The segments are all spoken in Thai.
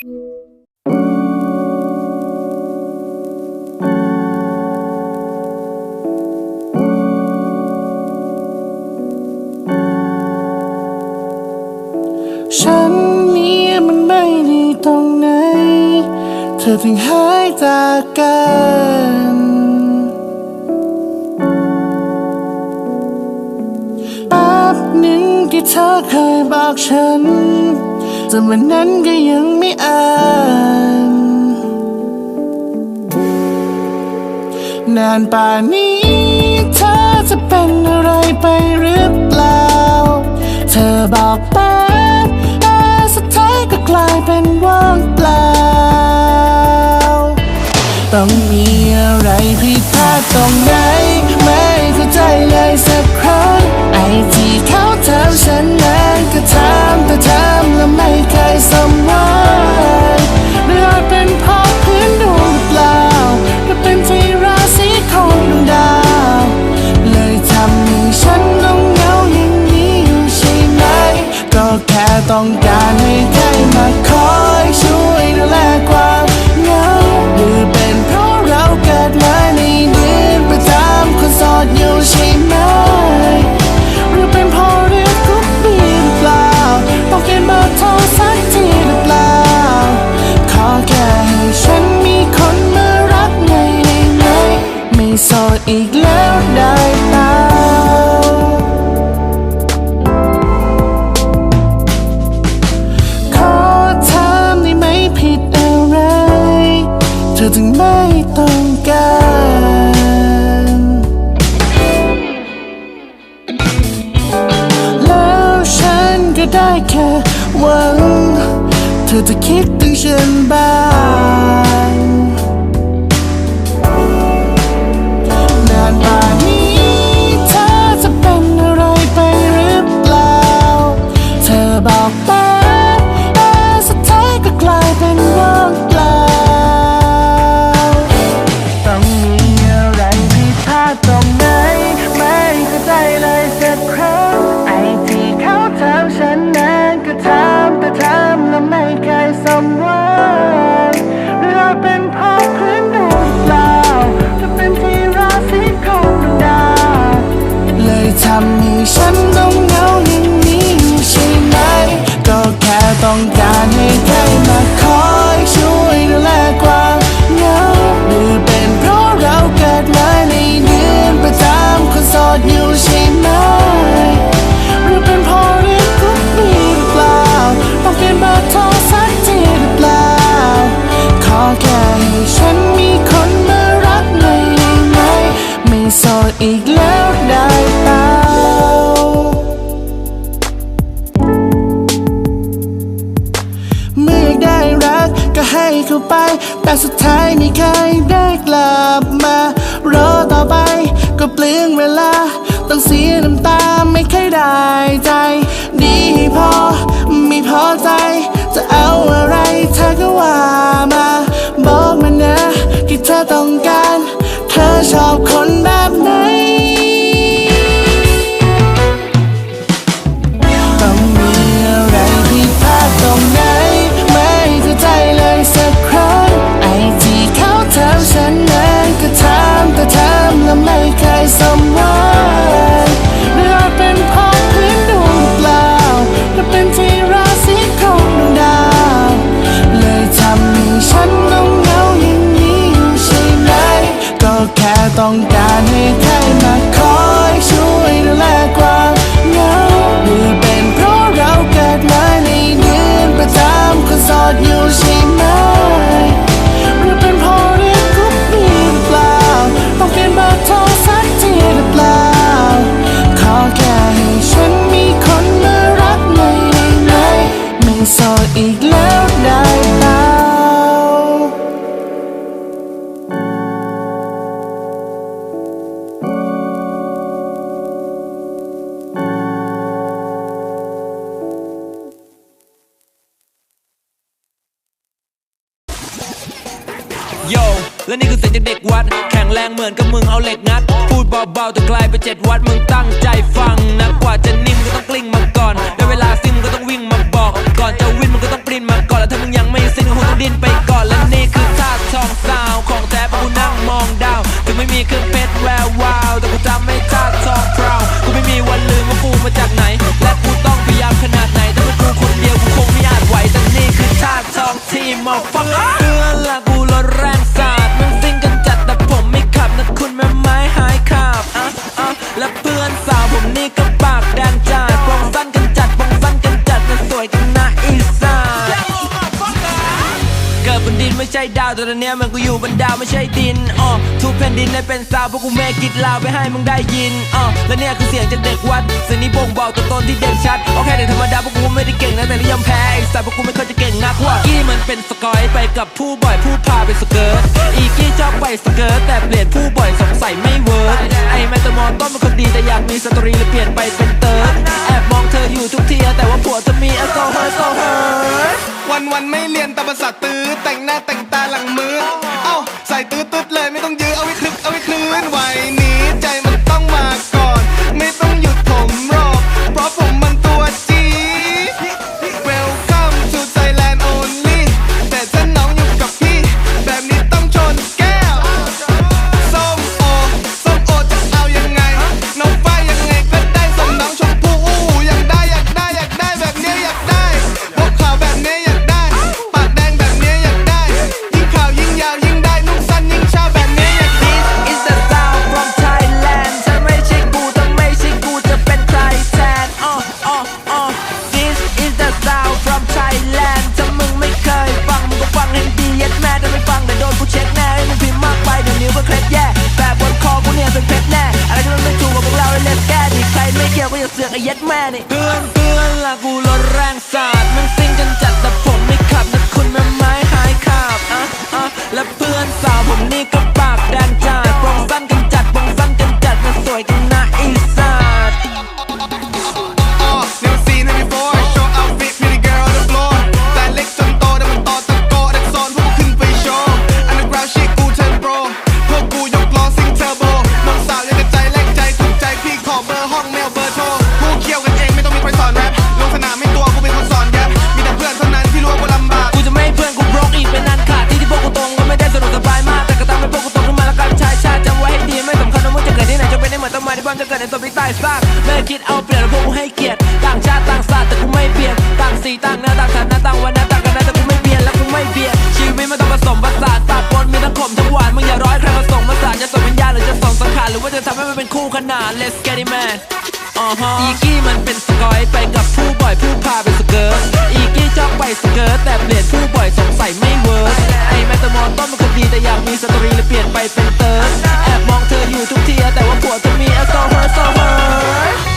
ฉันนี้มันไม่ดีตรงไหน เธอถึงหายจากกันแป๊บหนึ่งที่เธอเคยบอกฉัน แต่วันนั้นก็ยังไม่อ่านนานป่านนี้เธอจะเป็นอะไรไปหรือเปล่า เธอบอกแป๊บแต่สุดท้ายก็กลายเป็นว่างเปล่า ต้องมีอะไรผิดพลาดตรงไหน ไม่เข้าใจเลยสักครั้งไอ ที่เขาถามฉันนั้นก็ถามแต่ถามแล้วไม่เคยสมหวังหรืออาจเป็น สดอีกแล้วได้เปล่าขอถามได้ไหมผิดอะไร เธอถึงไม่ต้องการแล้วฉันก็ได้แค่หวัง เธอจะคิดถึงฉันบ้าง ต้องการให้ใครมาคอยช่วยดูแลความเหงาหรือเป็นเพราะเราเกิดมาในเดือนประจำคนโสดอยู่ใช่ไหมหรือเป็นเพราะเรื่องทุกปีหรือเปล่าต้องเปลี่ยนเบอร์โทรสักทีหรือเปล่า ขอแค่ให้ฉันมีคนมารักหน่อยได้ไหมไม่โสดอีกแล้วได้ แต่สุดท้ายไม่เคยได้กลับมารอต่อไปก็เปลืองเวลา ต้องเสียน้ำตาไม่เคยได้ใจ ดีพอไม่พอใจ จะเอาอะไรเธอก็ว่ามา บอกมานะที่เธอต้องการ เธอชอบคนแบบ เไปเจ็ดวัดมึง ใช่ดินอ๋อทุกแผ่นดินได้เป็นสาวเพราะกูแม่กิดลาวไปให้มึงได้ยินอ๋อและเนี่ยคือเสียงจากเด็กวัดเสียงนี้บ่งบอกตัวตนที่เด็กชัดโอเคเด็ธรรมดาเพราะกูไม่ได้เก่งนะแต่ก็ยอมแพ้อ้สาวพราะกูไม่เคยจะเก่งนักว่ากี้มันเป็นสกอยไปกับผู้บ่อยผู้พาไปสเกิร์ตอีกี้ชอบไปสเกิร์ตแต่เปลี่ยนผู้บ่อยสงสัยไม่เวิร์กไอ้แม่ตะมอนต้นเป็นคนดีแต่อยากมีสตรีเลยเปลี่ยนไปเป็นเติร์ดแอบมองเธออยู่ทุกทีแต่ว่าผัวจะมีอโซเฮิร์โซเฮิร์วันวันไม่เรียนแต่ภาษาตื้อแต่งหน้าแต่งตาหลังมือ ตืดๆเลยไม่ต้อง สือกไอ้ยัดแม่นี่เตือนเตือนละกูลดแรงสาดมันซิ่งกันจัดแต่ผมไม่ขับนะคุณแม่ไม้หายขาบอะอะและเพื่อนสาวผมนี่ก็ คู่ขนาด let's get it man อ๋อฮะอีกี้มันเป็นสกอยไปกับผู้บ่อยผู้พาเป็นสเกิร์ตอีกี้จ้องไปสเกิร์ตแต่เปลี่ยนผู้บ่อยสงสัยไม่เวิร์สไอแมตตมอนต้นมันคนดีแต่อยากมีสตรีเลยเปลี่ยนไปเป็นเติร์สแอบมองเธออยู่ทุกทีแต่ว่าผัวเธอมีแอลกอฮอล์โซเฮอร์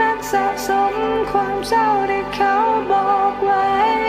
นักสะสมความเศร้าที่เขาบอกไว้